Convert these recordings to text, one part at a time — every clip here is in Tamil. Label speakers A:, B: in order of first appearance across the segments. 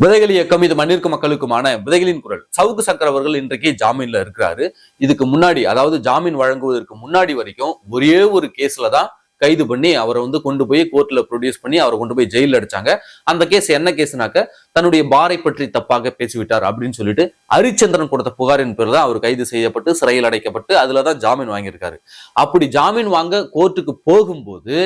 A: விதைகள் இயக்கம் இது மண்ணிற்கு மக்களுக்குமான விதைகளின் குரல். சவுக்கு சங்கர் அவர்கள் இன்றைக்கு ஜாமீன்ல இருக்கிறாரு. இதுக்கு முன்னாடி அதாவது ஜாமீன் வழங்குவதற்கு முன்னாடி வரைக்கும் ஒரே ஒரு கேஸ்ல தான் கைது பண்ணி அவரை வந்து கொண்டு போய் கோர்ட்ல ப்ரொடியூஸ் பண்ணி அவரை கொண்டு போய் ஜெயிலில் அடிச்சாங்க. அந்த கேஸ் என்ன கேஸ்னாக்க தன்னுடைய பாரை பற்றி தப்பாக பேசிவிட்டார் அப்படின்னு சொல்லிட்டு ஹரிச்சந்திரன் கொடுத்த புகாரின் பேர் தான் அவர் கைது செய்யப்பட்டு சிறையில் அடைக்கப்பட்டு அதுல தான் ஜாமீன் வாங்கியிருக்காரு. அப்படி ஜாமீன் வாங்க கோர்ட்டுக்கு போகும்போது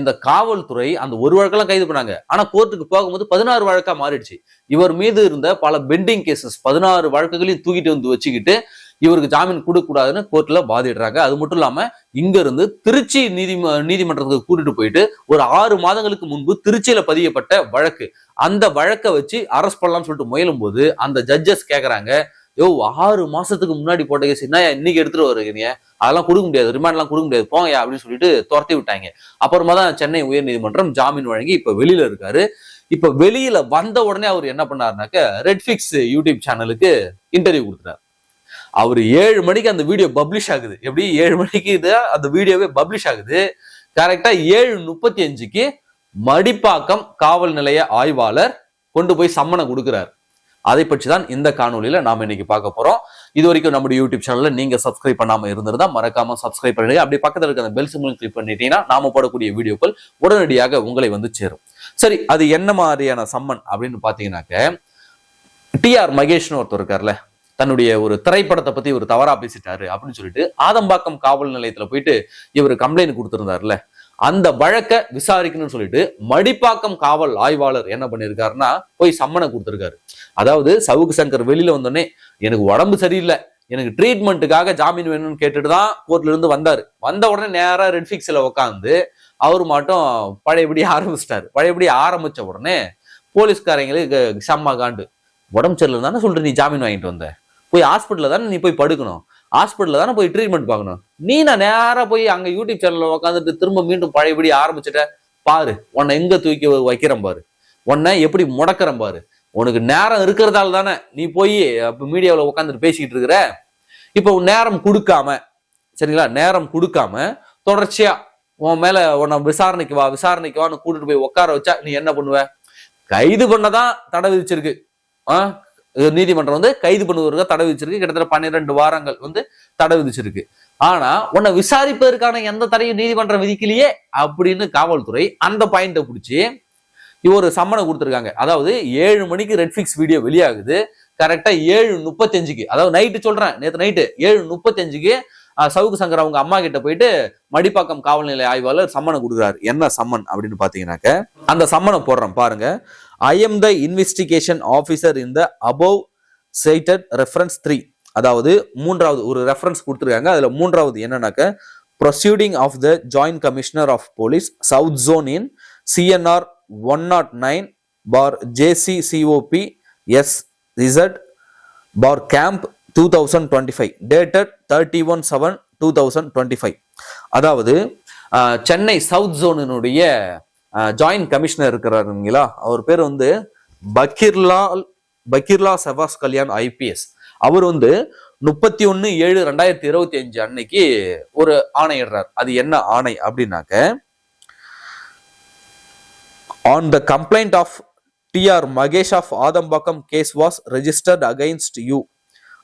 A: இந்த காவல்துறை அந்த ஒரு வழக்கெல்லாம் கைது பண்ணாங்க. ஆனா கோர்ட்டுக்கு போகும்போது பதினாறு வழக்கா மாறிடுச்சு. இவர் மீது இருந்த பல பெண்டிங் கேசஸ் பதினாறு வழக்குகளையும் தூக்கிட்டு வந்து வச்சுக்கிட்டு இவருக்கு ஜாமீன் கொடுக்கக்கூடாதுன்னு கோர்ட்ல வாதிடுறாங்க. அது மட்டும் இல்லாம இங்க இருந்து திருச்சி நீதி நீதிமன்றத்துக்கு கூட்டிட்டு போயிட்டு ஒரு ஆறு மாதங்களுக்கு முன்பு திருச்சியில பதியப்பட்ட வழக்கு. அந்த வழக்கை வச்சு அரெஸ்ட் பண்ணலாம்னு சொல்லிட்டு முயலும் போது அந்த ஜட்ஜஸ் கேக்குறாங்க யோ ஆறு மாசத்துக்கு முன்னாடி போட்ட கேஸ் என்ன இன்னைக்கு எடுத்துட்டு வருகிறீங்க? அதெல்லாம் கொடுக்க முடியாது. ரிமாண்ட்லாம் கொடுக்க முடியாது. போங்க அப்படின்னு சொல்லிட்டு துரத்தி விட்டாங்க. அப்புறமா தான் சென்னை உயர்நீதிமன்றம் ஜாமீன் வழங்கி இப்ப வெளியில இருக்காரு. இப்ப வெளியில வந்த உடனே அவர் என்ன பண்ணாருனாக்க ரெட்ஃபிக்ஸ் யூடியூப் சேனலுக்கு இன்டர்வியூ கொடுத்துட்டார். அவர் ஏழு மணிக்கு அந்த வீடியோ பப்ளிஷ் ஆகுது. எப்படி? ஏழு மணிக்கு இது அந்த வீடியோவே பப்ளிஷ் ஆகுது. கரெக்டா ஏழு முப்பத்தி அஞ்சுக்கு மடிப்பாக்கம் காவல் நிலைய ஆய்வாளர் கொண்டு போய் சம்மனை கொடுக்கிறார். அதை பற்றி தான் இந்த காணொலியில நாம இன்னைக்கு பார்க்க போறோம். இது வரைக்கும் நம்முடைய யூடியூப் சேனல்ல நீங்க சப்ஸ்கிரைப் பண்ணாம இருந்திருந்தா மறக்காம சப்ஸ்கிரைப் பண்ணிடுங்க அப்படி பக்கத்துல இருக்க அந்த பெல் சிம்பிள் கிளிக் பண்ணிட்டீங்கன்னா நாம போடக்கூடிய வீடியோக்கள் உடனடியாக உங்களை வந்து சேரும். சரி அது என்ன மாதிரியான சம்மன் அப்படின்னு பாத்தீங்கன்னாக்க டிஆர் மகேஷ்னு ஒருத்தர் இருக்கார்ல தன்னுடைய ஒரு திரைப்படத்தை பத்தி இவர் தவறா பேசிட்டாரு அப்படின்னு சொல்லிட்டு ஆதம்பாக்கம் காவல் நிலையத்துல போயிட்டு இவர் கம்ப்ளைண்ட் கொடுத்திருந்தாருல அந்த வழக்கை விசாரிக்கணும்னு சொல்லிட்டு மடிப்பாக்கம் காவல் ஆய்வாளர் என்ன பண்ணியிருக்காருன்னா போய் சம்மனை கொடுத்துருக்காரு. அதாவது சவுக்கு சங்கர் வெளியில வந்தோடனே எனக்கு உடம்பு சரியில்லை. எனக்கு ட்ரீட்மெண்ட்டுக்காக ஜாமீன் வேணும்னு கேட்டுட்டு தான் கோர்ட்ல இருந்து வந்தாரு. வந்த உடனே நேராக ரெட் ஃபிக்ஸில் உட்காந்து அவர் மட்டும் பழையபடி ஆரம்பிச்சிட்டாரு. பழையபடி ஆரம்பிச்ச உடனே போலீஸ்காரங்களுக்கு செம்ம காண்டு. உடம்பு சரியில்லை தானே சொல்லிட்டு நீ ஜாமீன் வாங்கிட்டு வந்த? போய் ஹாஸ்பிட்டலில் தானே நீ போய் படுக்கணும். ஹாஸ்பிட்டலில் தானே போய் ட்ரீட்மெண்ட் பார்க்கணும். நீ நான் நேராக போய் அங்கே யூடியூப் சேனலில் உட்காந்துட்டு திரும்ப மீண்டும் பழையபடி ஆரம்பிச்சிட்ட பாரு உன்னை எங்கே தூக்கி வைக்கிறேன் பாரு. உன்னை எப்படி முடக்கிறேன் பாரு. உனக்கு நேரம் இருக்கிறதால தானே நீ போய் இப்போ மீடியாவில் உட்காந்துட்டு பேசிக்கிட்டு இருக்கிற. இப்போ நேரம் கொடுக்காம சரிங்களா? நேரம் கொடுக்காம தொடர்ச்சியா உன் மேலே உன்னை விசாரணைக்கு வா விசாரணைக்கு வான்னு கூட்டிட்டு போய் உட்கார வச்சா நீ என்ன பண்ணுவ? கைது பண்ணதான் தடை விதிச்சிருக்கு. ஆ? நீதிமன்றம் வந்து கைது பண்ணுவதற்கு தடை விதிச்சிருக்கு. கிட்டத்தட்ட பன்னிரெண்டு வாரங்கள் வந்து தடை விதிச்சிருக்கு. ஆனா உன்னை விசாரிப்பதற்கான எந்த தடையும் நீதிமன்றம் விதிக்கலையே அப்படின்னு காவல்துறை அந்த பாயிண்ட்டை பிடிச்சி ஒரு சம்மனை கொடுத்துருக்காங்க. அதாவது ஏழு மணிக்கு ரெட்ஃபிக்ஸ் வீடியோ வெளியாகுது. கரெக்டா ஏழு முப்பத்தஞ்சுக்கு. அதாவது நைட்டு சொல்றேன். நேற்று நைட்டு ஏழு முப்பத்தஞ்சுக்கு சவுக்கு சங்கர் அவங்க அம்மா கிட்ட போயிட்டு மடிப்பாக்கம் காவல் நிலைய ஆய்வாளர் சம்மனை கொடுக்குறாரு. என்ன சம்மன் அப்படின்னு பாத்தீங்கன்னாக்க அந்த சம்மனை போடுறேன் பாருங்க. I am the investigation officer in the above cited reference three அதாவது மூன்றாவது ஒரு ரெஃபரன்ஸ் கொடுத்துருக்காங்க. அதில் மூன்றாவது என்னன்னாக்க proceeding of the joint commissioner of police south zone in C N R one nought nine bar J C C O P S Z bar camp two thousand twenty five dated thirty one seven two thousand twenty five அதாவது சென்னை சவுத் ஜோனினுடைய ஜாயின்ட் கமிஷனர் இருக்கிறாருங்களா அவர் பேர் வந்து பக்கீர்லால் பக்கீர்லா செவாஸ் கல்யாண் ஐபிஎஸ் அவர் வந்து முப்பத்தி ஒன்னு ஏழு ரெண்டாயிரத்தி இருபத்தி அஞ்சு அன்னைக்கு ஒரு ஆணையிடுறார் அது என்ன ஆணை அப்படின்னாக்க on the complaint of T R Mahesh of Adambakkam case was registered against you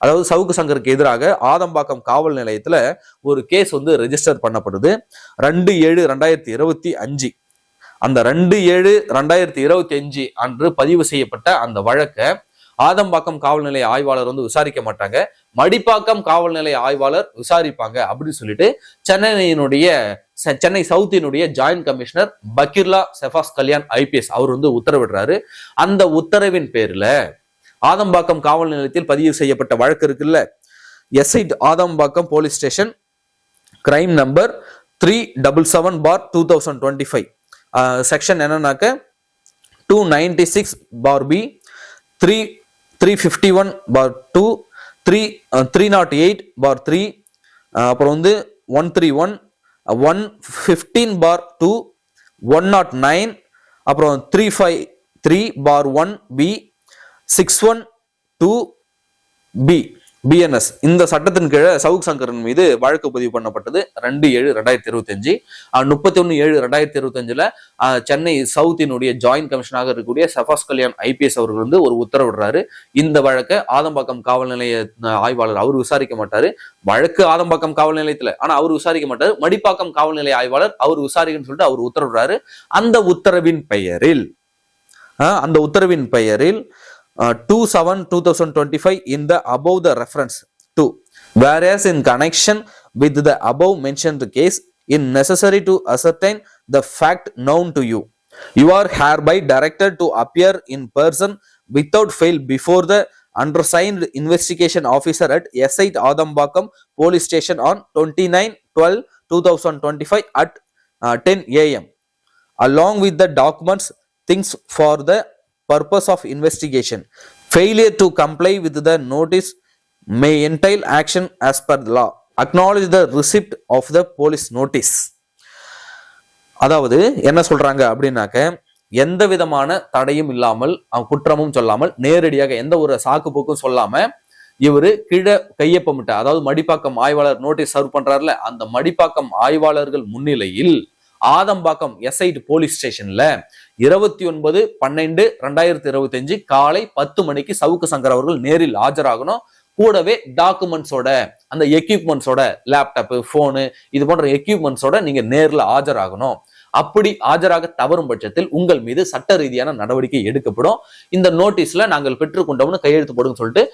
A: அதாவது சவுக்கு சங்கருக்கு எதிராக ஆதம்பாக்கம் காவல் நிலையத்துல ஒரு கேஸ் வந்து ரெஜிஸ்டர் பண்ணப்படுது. ரெண்டு ஏழு ரெண்டாயிரத்தி இருபத்தி அஞ்சு. அந்த ரெண்டு ஏழு ரெண்டாயிரத்தி இருபத்தி அஞ்சு அன்று பதிவு செய்யப்பட்ட அந்த வழக்கை ஆதம்பாக்கம் காவல் நிலைய ஆய்வாளர் வந்து விசாரிக்க மாட்டாங்க. மடிப்பாக்கம் காவல் நிலைய ஆய்வாளர் விசாரிப்பாங்க அப்படின்னு சொல்லிட்டு சென்னையினுடைய செ- சென்னை சவுத்தினுடைய ஜாயின்ட் கமிஷனர் பக்கீர்லா செஃபாஸ் கல்யாண் ஐபிஎஸ் அவர் வந்து உத்தரவிடுறாரு. அந்த உத்தரவின் பேர்ல ஆதம்பாக்கம் காவல் நிலையத்தில் பதிவு செய்யப்பட்ட வழக்கு இருக்குல்ல? S I Adambakkam police station crime number three double seven bar two thousand twenty five. Section என்னன்னாக்க two ninety six bar B three three fifty one bar two three three nought eight bar three அப்புறம் வந்து one three one one fifteen bar two one nought nine அப்புறம் three five three bar one B six one two B B N S இந்த சட்டத்தின் கீழே சவுக் சங்கரன் மீது வழக்கு பதிவு பண்ணப்பட்டது ரெண்டு ஏழு ரெண்டாயிரத்தி இருபத்தி அஞ்சு. முப்பத்தி ஒன்று ஏழு ரெண்டாயிரத்தி இருபத்தஞ்சுல சென்னை சவுத்தினுடைய ஜாயின்ட் கமிஷனாக இருக்கக்கூடிய சஃபாஸ் கல்யாண் ஐபிஎஸ் அவர்கள் வந்து ஒரு உத்தரவிடுறாரு. இந்த வழக்கை ஆதம்பாக்கம் காவல் நிலைய ஆய்வாளர் அவர் விசாரிக்க மாட்டாரு. வழக்கு ஆதம்பாக்கம் காவல் நிலையத்தில். ஆனா அவர் விசாரிக்க மாட்டாரு. மடிப்பாக்கம் காவல் நிலைய ஆய்வாளர் அவர் விசாரிக்கன்னு சொல்லிட்டு அவர் உத்தரவிடுறாரு. அந்த உத்தரவின் பெயரில் அந்த உத்தரவின் பெயரில் Uh, two seven two thousand twenty five in the above the reference two whereas in connection with the above mentioned case in necessary to ascertain the fact known to you you are hereby directed to appear in person without fail before the undersigned investigation officer at SI Adambakam police station on 29 12 2025 at uh, 10 a.m. along with the documents things for the purpose of investigation. Failure to comply with the notice may entail action as per the law. Acknowledge the receipt of the police notice. அதாவது என்ன சொல்றாங்க அப்படின்னாக்க எந்த விதமான தடையும் இல்லாமல் அவன் குற்றமும் சொல்லாமல் நேரடியாக எந்த ஒரு சாக்கு போக்கும் சொல்லாம இவரு கீழே கையொப்பமிட்ட அதாவது மடிப்பாக்கம் ஆய்வாளர் நோட்டீஸ் சர்வ் பண்றாருல அந்த மடிப்பாக்கம் ஆய்வாளர்கள் முன்னிலையில் ஆதம்பாக்கம் எஸ்ஐடி போலீஸ் ஸ்டேஷன்ல இருபத்தி ஒன்பது பன்னெண்டு ரெண்டாயிரத்தி இருபத்தி அஞ்சு காலை பத்து மணிக்கு சவுக்கு சங்கர் அவர்கள் நேரில் ஆஜராகணும். கூடவே டாக்குமெண்ட்ஸோட அந்த எக்யூப்மெண்ட்ஸோட லேப்டாப் ஃபோனு இது போன்ற எக்யூப்மெண்ட்ஸோட நீங்க நேரில் ஆஜராகணும். அப்படி ஆஜராக தவறும் பட்சத்தில் உங்கள் மீது சட்ட ரீதியான நடவடிக்கை எடுக்கப்படும். இந்த நோட்டீஸ்ல நாங்கள் பெற்றுக்கொண்டோம்னு கையெழுத்து போடுங்கன்னு சொல்லிட்டு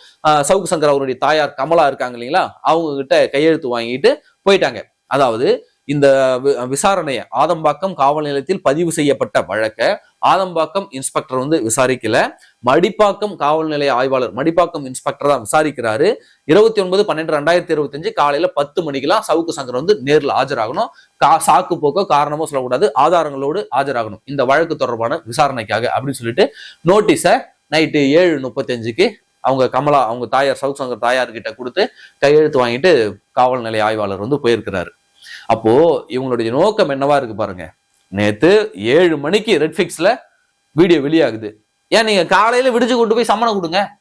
A: சவுக்கு சங்கர் அவருடைய தாயார் கமலா இருக்காங்க இல்லைங்களா? அவங்க கிட்ட கையெழுத்து வாங்கிட்டு போயிட்டாங்க. அதாவது இந்த வி- விசாரணையை ஆதம்பாக்கம் காவல் நிலையத்தில் பதிவு செய்யப்பட்ட வழக்க ஆதம்பாக்கம் இன்ஸ்பெக்டர் வந்து விசாரிக்கல. மடிப்பாக்கம் காவல் நிலைய ஆய்வாளர் மடிப்பாக்கம் இன்ஸ்பெக்டர் தான் விசாரிக்கிறாரு. இருபத்தி ஒன்பது பன்னெண்டு ரெண்டாயிரத்தி இருபத்தி அஞ்சு காலையில பத்து மணிக்கெல்லாம் சவுக்கு சங்கர் வந்து நேரில் ஆஜராகணும். கா சாக்கு போக்கோ காரணமோ சொல்லக்கூடாது. ஆதாரங்களோடு ஆஜராகணும் இந்த வழக்கு தொடர்பான விசாரணைக்காக அப்படின்னு சொல்லிட்டு நோட்டீஸை நைட்டு ஏழு முப்பத்தஞ்சுக்கு அவங்க கமலா அவங்க தாயார் சவுக் சங்கர் தாயார்கிட்ட கொடுத்து கையெழுத்து வாங்கிட்டு காவல் நிலைய ஆய்வாளர் வந்து போயிருக்கிறாரு. அப்போ இவங்களுடைய நோக்கம் என்னவா இருக்கு பாருங்க. நேத்து ஏழு மணிக்கு ரெட்ஃபிக்ஸில் வீடியோ வெளியாகுது. ஏன் நீங்க காலையில விடிச்சு கொண்டு போய் சம்மணம் கொடுங்க?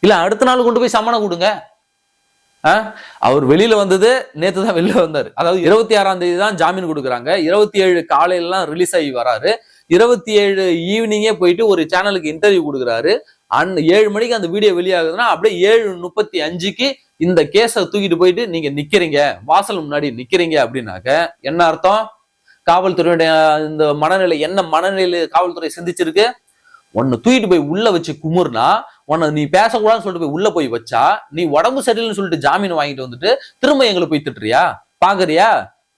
A: இல்ல அடுத்த நாள் கொண்டு போய் சம்மணம் கொடுங்க. ஆ? அவர் வெளியில வந்தது நேத்து தான் வெளியில வந்தாரு. அதாவது இருபத்தி ஆறாம் தேதி தான் ஜாமீன் கொடுக்குறாங்க. இருபத்தி ஏழு காலையிலாம் ரிலீஸ் ஆகி வராரு. இருபத்தி ஏழு ஈவினிங்கே போயிட்டு ஒரு சேனலுக்கு இன்டர்வியூ கொடுக்குறாரு. அன் ஏழு மணிக்கு அந்த வீடியோ வெளியாகுதுன்னா அப்படியே ஏழு முப்பத்தி அஞ்சுக்கு இந்த கேஸை தூக்கிட்டு போயிட்டு நீங்க நிக்கிறீங்க வாசல் முன்னாடி நிக்கிறீங்க அப்படின்னாக்க என்ன அர்த்தம்? காவல்துறையுடைய இந்த மனநிலை என்ன மனநிலை காவல்துறை சிந்திச்சிருக்கு? உன்னை தூக்கிட்டு போய் உள்ள வச்சு குமுறுனா உன்னை நீ பேசக்கூடாதுன்னு சொல்லிட்டு போய் உள்ள போய் வச்சா நீ உடம்பு சரியில்லைன்னு சொல்லிட்டு ஜாமீன் வாங்கிட்டு வந்துட்டு திரும்ப எங்களை போய் திட்டுறியா? பாக்குறியா?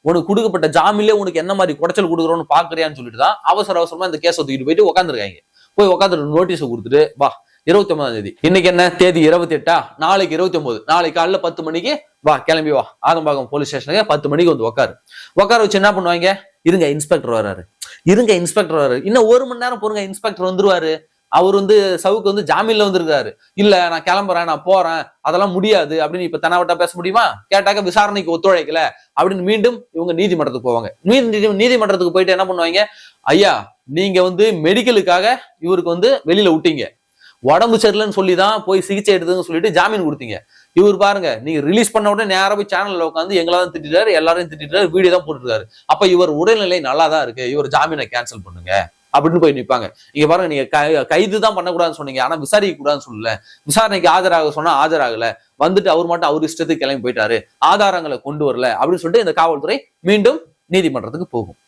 A: உனக்கு கொடுக்கப்பட்ட ஜாமீன்ல உனக்கு என்ன மாதிரி குடைச்சல் கொடுக்குறோன்னு பாக்குறியான்னு சொல்லிட்டு தான் அவசர அவசரமா இந்த கேஸை தூக்கிட்டு போயிட்டு உட்காந்துருக்காங்க போய் உட்காந்துட்டு நோட்டீஸை கொடுத்துட்டு வா இருபத்தி ஒன்பதாம் தேதி. இன்னைக்கு என்ன? தேதி இருபத்தி எட்டா நாளைக்கு இருபத்தி ஒன்பது நாளைக்கு காலைல பத்து மணிக்கு வா கிளம்பி வா. ஆதம்பாக்கம் போலீஸ் ஸ்டேஷனுக்கு பத்து மணிக்கு வந்து உட்காரு உட்கார வச்சு என்ன பண்ணுவாங்க? இருங்க இன்ஸ்பெக்டர் வராரு. இருங்க இன்ஸ்பெக்டர் வராரு. இன்னும் ஒரு மணி நேரம் பொறுங்க இன்ஸ்பெக்டர் வந்துருவாரு. அவர் வந்து சவுக்கு வந்து ஜாமீன்ல வந்திருக்காரு. இல்ல நான் கிளம்புறேன் நான் போறேன். அதெல்லாம் முடியாது. அப்படின்னு இப்ப தனவட்டா பேச முடியுமா? கேட்டாக்க விசாரணைக்கு ஒத்துழைக்கல. அப்படின்னு மீண்டும் இவங்க நீதிமன்றத்துக்கு போவாங்க. நீதி நீதிமன்றத்துக்கு போயிட்டு என்ன பண்ணுவாங்க? ஐயா நீங்க வந்து மெடிக்கலுக்காக இவருக்கு வந்து வெளியில விட்டீங்க. உடம்பு சரியில்லைன்னு சொல்லி தான் போய் சிகிச்சை எடுத்துன்னு சொல்லிட்டு ஜாமீன் கொடுத்தீங்க. இவர் பாருங்க நீங்க ரிலீஸ் பண்ண உடனே நேராக போய் சேனல்ல உட்காந்து எங்களாதான் திட்டாரு எல்லாரையும் திட்டிட்டாரு வீடியோ தான் போட்டுருக்காரு. அப்ப இவர் உடல்நிலை நல்லா தான் இருக்கு இவர் ஜாமீனை கேன்சல் பண்ணுங்க அப்படின்னு போய் நிற்பாங்க இங்க பாருங்க நீங்க கை- கைது தான் பண்ணக்கூடாதுன்னு சொன்னீங்க ஆனா விசாரிக்க கூடாதுன்னு சொல்லல. விசாரணைக்கு ஆஜராக சொன்னா ஆஜராகல வந்துட்டு அவர் மட்டும் அவர் இஷ்டத்துக்கு கிளம்பி போயிட்டாரு ஆதாரங்களை கொண்டு வரல அப்படின்னு சொல்லிட்டு இந்த காவல்துறை மீண்டும் நீதிமன்றத்துக்கு போகும்.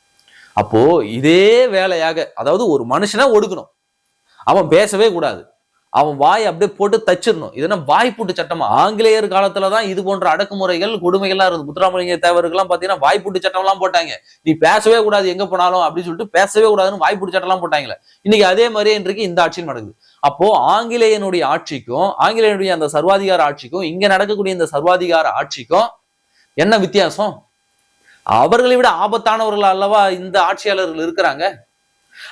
A: அப்போ இதே வேலையாக அதாவது ஒரு மனுஷனை ஒடுக்கணும். அவன் பேசவே கூடாது. அவன் வாய் அப்படியே போட்டு தச்சிடணும். இது என்ன வாய்ப்பூட்டு சட்டமா? ஆங்கிலேயர் காலத்துலதான் இது போன்ற அடக்குமுறைகள் கொடுமைகள்லாம் இருந்தது. முத்துராமலிங்க தேவருக்குலாம் பாத்தீங்கன்னா வாய்ப்பூட்டு சட்டம் எல்லாம் போட்டாங்க. நீ பேசவே கூடாது எங்க போனாலும் அப்படின்னு சொல்லிட்டு பேசவே கூடாதுன்னு வாய்ப்பூட்டு சட்டம் எல்லாம் போட்டாங்களே. இன்னைக்கு அதே மாதிரியே இன்றைக்கு இந்த ஆட்சியில் நடக்குது. அப்போ ஆங்கிலேயனுடைய ஆட்சிக்கும் ஆங்கிலேயனுடைய அந்த சர்வாதிகார ஆட்சிக்கும் இங்க நடக்கக்கூடிய இந்த சர்வாதிகார ஆட்சிக்கும் என்ன வித்தியாசம்? அவர்களை விட ஆபத்தானவர்கள் அல்லவா இந்த ஆட்சியாளர்கள் இருக்கிறாங்க?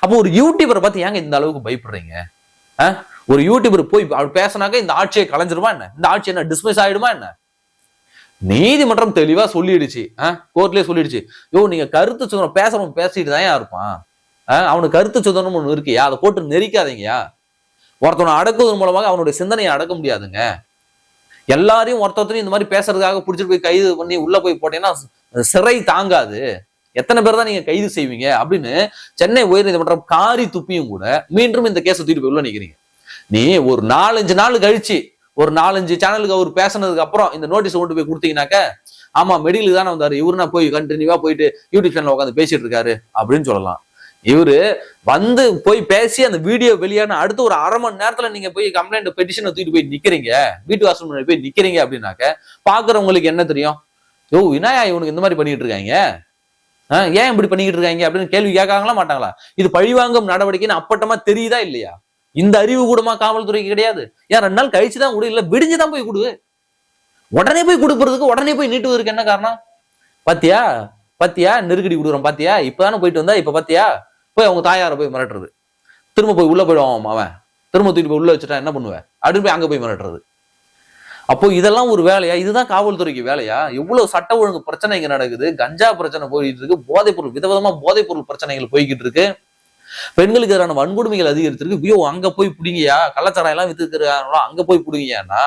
A: அப்போ ஒரு யூடியூபரை பார்த்து ஏங்க இந்த அளவுக்கு பயப்படுறீங்க? ஒரு யூடியூபர் போய் அவர் பேசினாக்க இந்த ஆட்சியை கலைஞ்சிருமா என்ன? இந்த ஆட்சி என்ன டிஸ்மிஸ் ஆயிடுமா என்ன? நீதிமன்றம் தெளிவா சொல்லிடுச்சு. கோர்ட்லயே சொல்லிடுச்சு. யோ நீங்க கருத்து சுதந்திரம் பேசுறவன் பேசிட்டு தான் இருப்பான். ஆ? அவனுக்கு கருத்து சுதந்திரம் ஒண்ணு இருக்கியா? அதை போட்டு நெரிக்காதீங்கயா. ஒருத்தவனை அடக்குவதன் மூலமாக அவனுடைய சிந்தனையை அடக்க முடியாதுங்க. எல்லாரையும் ஒருத்தரையும் இந்த மாதிரி பேசுறதுக்காக பிடிச்சிட்டு போய் கைது பண்ணி உள்ள போய் போட்டீங்கன்னா சிறை தாங்காது. எத்தனை பேர் தான் நீங்க கைது செய்வீங்க? அப்படின்னு சென்னை உயர்நீதிமன்றம் காரி துப்பியும் கூட மீண்டும் இந்த கேஸை தூக்கிட்டு போய் உள்ள நிக்கிறீங்க. நீ ஒரு நாலஞ்சு நாள் கழிச்சு ஒரு நாலஞ்சு சேனலுக்கு அவர் பேசுனதுக்கு அப்புறம் இந்த நோட்டீஸ் கொண்டு போய் கொடுத்தீங்கன்னாக்க ஆமா மெடிக்கலுக்கு தானே வந்தாரு. இவருனா போய் கண்டினியூவா போயிட்டு யூடியூப் சேனல் உட்காந்து பேசிட்டு இருக்காரு அப்படின்னு சொல்லலாம். இவரு வந்து போய் பேசி அந்த வீடியோ வெளியான அடுத்த ஒரு அரை மணி நேரத்துல நீங்க போய் கம்ப்ளைண்ட் பெட்டிஷனை தூக்கிட்டு போய் நிக்கிறீங்க. வீட்டு வாசல் முன்னாடி போய் நிக்கிறீங்க அப்படின்னாக்க பாக்குறவங்களுக்கு என்ன தெரியும்? யோ வினாயா இவனுக்கு இந்த மாதிரி பண்ணிட்டு இருக்காங்க. ஏன் இப்படி பண்ணிக்கிட்டு இருக்காங்க அப்படின்னு கேள்வி கேட்காங்களா மாட்டாங்களா? இது பழிவாங்கும் நடவடிக்கைன்னு அப்பட்டமா தெரியுதா இல்லையா? இந்த அறிவு கூடமா காவல்துறைக்கு கிடையாது. ஏன் ரெண்டு நாள் கழிச்சு தான் கொடு இல்ல விடிஞ்சுதான் போய் கொடு. உடனே போய் கொடுக்கறதுக்கு உடனே போய் நீட்டுவதற்கு என்ன காரணம்? பாத்தியா? பாத்தியா? நெருக்கடி கொடுக்குறோம் பாத்தியா? இப்பதானே போயிட்டு வந்தா இப்ப பாத்தியா? போய் அவங்க தாயாரை போய் மிரட்டுறது. திரும்ப போய் உள்ள போயிடுவான் அவன் திரும்ப தூக்கிட்டு போய் உள்ள வச்சுட்டா என்ன பண்ணுவேன் அப்படின்னு போய் அங்க போய் மிரட்டுறது. அப்போ இதெல்லாம் ஒரு வேலையா? இதுதான் காவல்துறைக்கு வேலையா? எவ்வளவு சட்ட ஒழுங்கு பிரச்சனை இங்க நடக்குது. கஞ்சா பிரச்சனை போயிட்டு இருக்கு. போதைப் பொருள் விதவிதமா போதைப் பொருள் பிரச்சனைகள் போய்கிட்டு இருக்கு. பெண்களுக்கு எதிரான வன்கொடுமைகள் அதிகரித்திருக்கு. வியோ அங்க போய் பிடிங்கயா? கள்ளச்சாராயம் எல்லாம் வித்துக்கிறாங்களோ அங்க போய் பிடிங்கயான்னா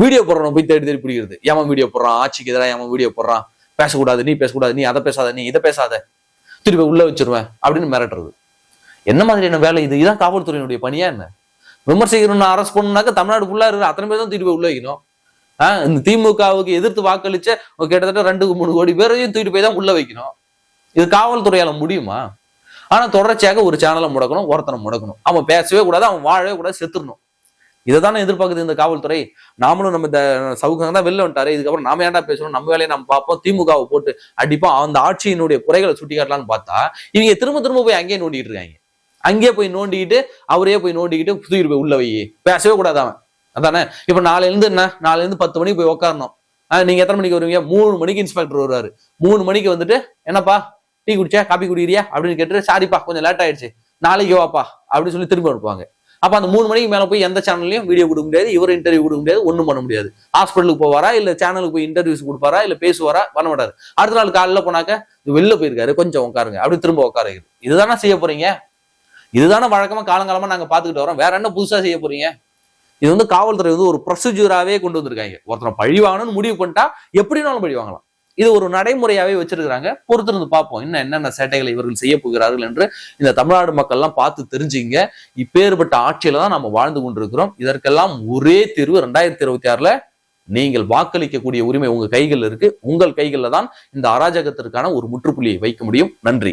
A: வீடியோ போடுறவன் போய் தேடி தேடி பிடிக்கிறது ஏமா வீடியோ போடுறான்? ஆட்சிக்கு எதிராக ஏமா வீடியோ போடுறான்? பேசக்கூடாது நீ பேசக்கூடாது நீ அதை பேசாத நீ இதை பேசாத. திருப்பி உள்ள வச்சிருவேன் அப்படின்னு மிரட்டுறது. என்ன மாதிரியான வேலை இது? இதுதான் காவல்துறையினுடைய பணியா என்ன? விமர்சிக்கணும்னு அரெஸ்ட் பண்ணணும்னாக்க தமிழ்நாடு ஃபுல்லா இருக்கிற அத்தனை பேர் தான் திருப்பி உள்ள வைக்கணும். ஆஹ் இந்த திமுகவுக்கு எதிர்த்து வாக்களிச்ச கிட்டத்தட்ட ரெண்டு மூணு கோடி பேரையும் தூக்கிட்டு போய் தான் உள்ள வைக்கணும். இது காவல்துறையால முடியுமா? ஆனா தொடர்ச்சியாக ஒரு சேனலை முடக்கணும் ஒருத்தனை முடக்கணும். அவன் பேசவே கூடாது அவன் வாழவே கூடாது செத்துடணும். இதை தானே எதிர்பார்க்குது இந்த காவல்துறை. நாமளும் நம்ம இந்த சவுக்கம் தான் வெளில வந்துட்டாரு இதுக்கப்புறம் நாம ஏன்டா பேசணும்? நம்ம வேலையை நம்ம பார்ப்போம் திமுகவை போட்டு அடிப்போம். அந்த ஆட்சியினுடைய குறைகளை சுட்டி காட்டலாம்னு பார்த்தா இவங்க திரும்ப திரும்ப போய் அங்கேயே நோண்டிட்டு இருக்காங்க. அங்கேயே போய் நோண்டிக்கிட்டு அவரே போய் நோண்டிக்கிட்டு புதுகிட்டு போய் உள்ள வை. பேசவே கூடாது அவன். அதானே? இப்ப நாளைல இருந்து என்ன? நாளைல பத்து மணிக்கு போய் உட்காரணும் ஆஹ் நீங்க எத்தனை மணிக்கு வருவீங்க? மூணு மணிக்கு இன்ஸ்பெக்டர் வருவாரு. மூணு மணிக்கு வந்துட்டு என்னப்பா? டீ குடிச்சா காப்பி குடிக்கிறியா? அப்படின்னு கேட்டு சாரிப்பா கொஞ்சம் லேட் ஆயிடுச்சு. நாளைக்கு வாப்பா அப்படின்னு சொல்லி திரும்ப அனுப்புவாங்க. அப்ப அந்த மூணு மணிக்கு மேல போய் எந்த சேனல்லையும் வீடியோ கொடுக்க முடியாது இவர் இன்டர்வியூ கொடுக்க முடியாது ஒன்றும் பண்ண முடியாது. ஹாஸ்பிட்டலுக்கு போவாரா இல்ல சேனலுக்கு போய் இன்டர்வியூஸ் கொடுப்பாரா இல்ல பேசுவாரா பண்ண மாட்டாரு. அடுத்த நாள் காலையில போனாக்க வெளில போயிருக்காரு கொஞ்சம் உட்காருங்க அப்படி திரும்ப உட்கார இதுதானே செய்ய போறீங்க? இதுதானே வழக்கமா காலங்காலமா நாங்க பாத்துக்கிட்டு வரோம். வேற என்ன புதுசா செய்ய போறீங்க? இது வந்து காவல்துறை வந்து ஒரு ப்ரொசீஜராகவே கொண்டு வந்திருக்காங்க. ஒருத்தனை பழி வாங்கணும்னு முடிவு பண்ணிட்டா எப்படினாலும் பழி வாங்கலாம். இது ஒரு நடைமுறையாவே வச்சிருக்கிறாங்க. பொறுத்திருந்து பார்ப்போம். இன்னும் என்னென்ன சேட்டைகளை இவர்கள் செய்ய போகிறார்கள் என்று இந்த தமிழ்நாடு மக்கள்லாம் பார்த்து தெரிஞ்சுங்க. இப்பேற்பட்ட ஆட்சியில தான் நம்ம வாழ்ந்து கொண்டிருக்கிறோம். இதற்கெல்லாம் ஒரே தீர்வு ரெண்டாயிரத்தி இருபத்தி ஆறுல நீங்கள் வாக்களிக்கக்கூடிய உரிமை உங்க கைகள் இருக்கு. உங்கள் கைகளில் தான் இந்த அராஜகத்திற்கான ஒரு முற்றுப்புள்ளியை வைக்க முடியும். நன்றி.